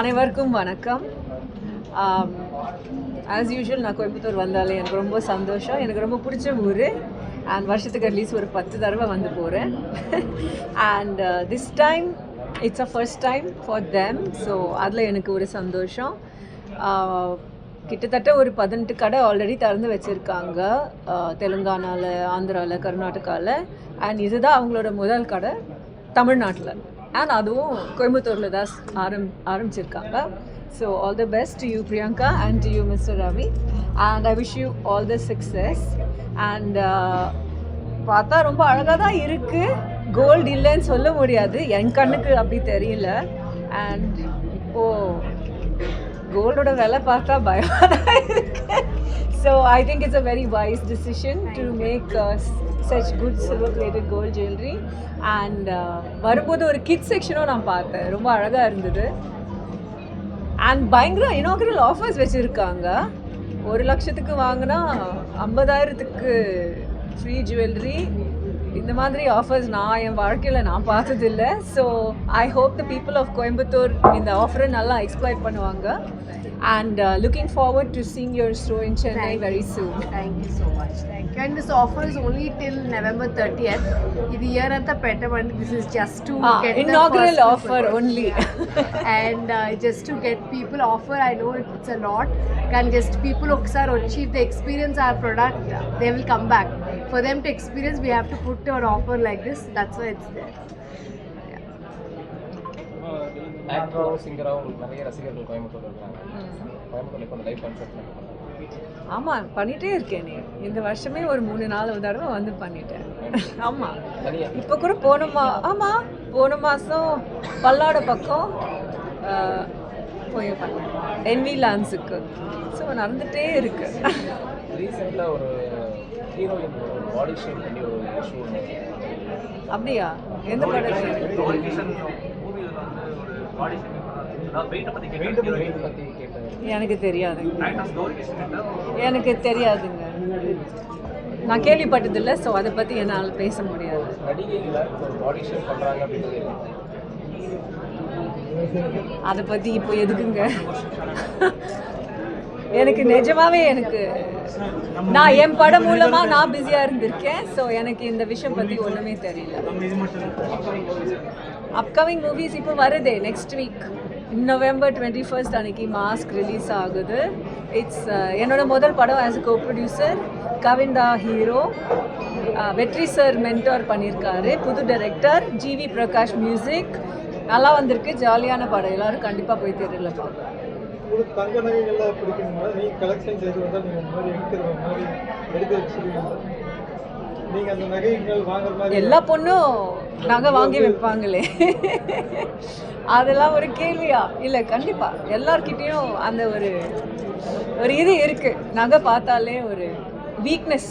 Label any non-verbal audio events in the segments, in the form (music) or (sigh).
அனைவருக்கும் வணக்கம். As usual நான் கோயம்புத்தூர் வந்தாலே எனக்கு ரொம்ப சந்தோஷம். எனக்கு ரொம்ப பிடிச்ச ஊர். அண்ட் வருஷத்துக்கு அட்லீஸ்ட் ஒரு பத்து தடவை வந்து போகிறேன் and this time it's a first time for them so அதில் எனக்கு ஒரு சந்தோஷம். கிட்டத்தட்ட ஒரு பதினெட்டு கடை ஆல்ரெடி திறந்து வச்சுருக்காங்க. தெலுங்கானாவில் ஆந்திராவில் கர்நாடகாவில் அண்ட் இதுதான் அவங்களோட முதல் கடை தமிழ்நாட்டில். அண்ட் அதுவும் கோயம்புத்தூரில் தான் ஆரம் ஆரம்பிச்சிருக்காங்க. So all the best you Priyanka and to you mister Ravi and I wish you all the success and பார்த்தா ரொம்ப அழகாக தான் இருக்குது கோல்டு இல்லைன்னு சொல்ல முடியாது. என் கண்ணுக்கு அப்படி தெரியல. அண்ட் இப்போது கோல்டோட விலை பார்த்தா பயமாக தான் இருக்கு. So I think it's a very wise decision to make such good silver plated gold jewellery and uh, வரும்போது ஒரு கிட் செக்ஷனும் நான் பார்த்தேன். ரொம்ப அழகாக இருந்தது. அண்ட் பயங்கர இனாகரல் ஆஃபர்ஸ் வச்சுருக்காங்க. ஒரு லட்சத்துக்கு வாங்கினா ஐம்பதாயிரத்துக்கு ஃப்ரீ ஜுவல்லரி the இந்த மாதிரி ஆஃபர்ஸ் I am வாழ்க்கையில் நான் I so I hope the people of Coimbatore இந்த ஆஃபரை நல்லா எக்ஸ்பிளைட் பண்ணுவாங்க and uh, looking forward to seeing your show in Chennai very soon. Thank you so much. Thank you. And this offer is only till November 30th. This year at the Petaman, this is just to get get inaugural offer only. and uh, just to get people offer, I know it's a lot. And just people who are achieve, they experience our product, they will come back. for them to experience, we have to put an offer like this. That's why it's there. ஆக்டராகவும் சிங்கராகவும் உங்களுக்கு ஆமாம் பண்ணிகிட்டே இருக்கேன் இந்த வருஷமே ஒரு மூணு நாலு தடவை வந்து பண்ணிட்டேன். ஆமாம் இப்போ கூட போன மா ஆமாம் போன மாதம் பல்லாட பக்கம் போய் பண்ணேன். என்வி லான்ஸுக்கு ஸோ நடந்துகிட்டே இருக்கு. ரீசெண்டாக ஒரு ஹீரோயின் பாடி ஷேப் பண்ணி ஒரு இஷ்யூ அப்படியா? எந்த கேட்டேன். எனக்கு தெரியாதுங்க எனக்கு தெரியாதுங்க. நான் கேள்விப்பட்டதில்லை ஸோ அதை பற்றி என்னால் பேச முடியாது. அதை பற்றி இப்போ எதுக்குங்க? எனக்கு நிஜமாவே எனக்கு நான் என் படம் மூலமா நான் பிஸியா இருந்திருக்கேன். ஸோ எனக்கு இந்த விஷயம் பத்தி ஒண்ணுமே தெரியல. அப்கமிங் மூவிஸ் இப்போ வருதே next week November twenty first அன்னைக்கு மாஸ்க் ரிலீஸ் ஆகுது. இட்ஸ் uh, என்னோட முதல் படம் ஆஸ் அ கோ ப்ரொடியூசர் கவிந்தா ஹீரோ வெற்றி சார் மென்டோர் பண்ணியிருக்காரு புது டைரக்டர் ஜிவி பிரகாஷ் மியூசிக் நல்லா வந்திருக்கு. ஜாலியான படம். எல்லாரும் கண்டிப்பாக போய் தெரியல பார்க்கலாம். உங்களுக்கு தங்க நகைகள்லாம் பிடிக்குங்களா நீங்க கலெக்ஷன் செய்து வந்தால் நீங்க இந்த மாதிரி எடுக்கிற மாதிரி எடுக்க வச்சுருவீங்களா நீங்க அந்த நகைகள் வாங்குற மாதிரி எல்லா பொண்ணும் நகை வாங்கி வைப்பாங்களே. அதெல்லாம் ஒரு கேள்வியா? இல்லை கண்டிப்பா. எல்லார்கிட்டயும் அந்த ஒரு ஒரு இது இருக்கு. நகை பார்த்தாலே ஒரு வீக்னஸ்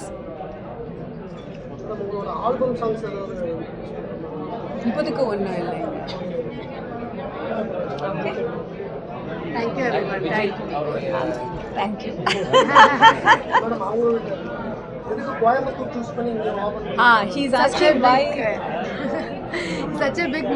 இப்போதைக்கு ஒன்றும் இல்லைங்க. தேங்க்யூ (laughs) மேடம் அவங்களோட எதுக்கு கோயம்புத்தூர் சூஸ் பண்ணி இங்கே open ah he's asking by such a big (laughs)